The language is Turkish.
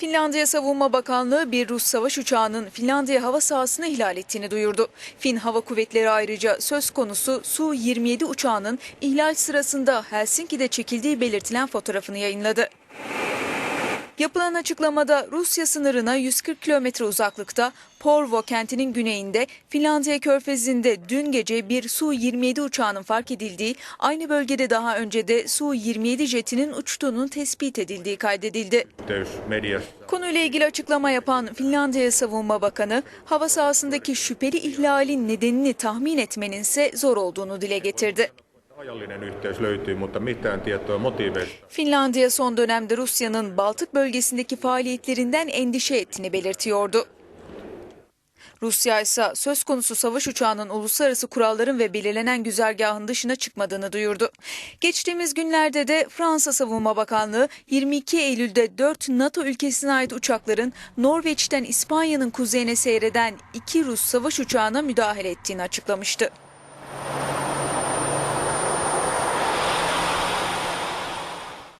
Finlandiya Savunma Bakanlığı bir Rus savaş uçağının Finlandiya hava sahasını ihlal ettiğini duyurdu. Fin Hava Kuvvetleri ayrıca söz konusu Su-27 uçağının ihlal sırasında Helsinki'de çekildiği belirtilen fotoğrafını yayınladı. Yapılan açıklamada Rusya sınırına 140 kilometre uzaklıkta Porvo kentinin güneyinde Finlandiya körfezinde dün gece bir Su-27 uçağının fark edildiği, aynı bölgede daha önce de Su-27 jetinin uçtuğunun tespit edildiği kaydedildi. Konuyla ilgili açıklama yapan Finlandiya Savunma Bakanı, hava sahasındaki şüpheli ihlalin nedenini tahmin etmenin ise zor olduğunu dile getirdi. Ajallinen yhteys löytyy, mutta mitään tietoa motiiveista. Finlandiya son dönemde Rusya'nın Baltık bölgesindeki faaliyetlerinden endişe ettiğini belirtiyordu. Rusya ise söz konusu savaş uçağının uluslararası kuralların ve belirlenen güzergahın dışına çıkmadığını duyurdu. Geçtiğimiz günlerde de Fransa Savunma Bakanlığı 22 Eylül'de 4 NATO ülkesine ait uçakların Norveç'ten İspanya'nın kuzeyine seyreden iki Rus savaş uçağına müdahale ettiğini açıklamıştı.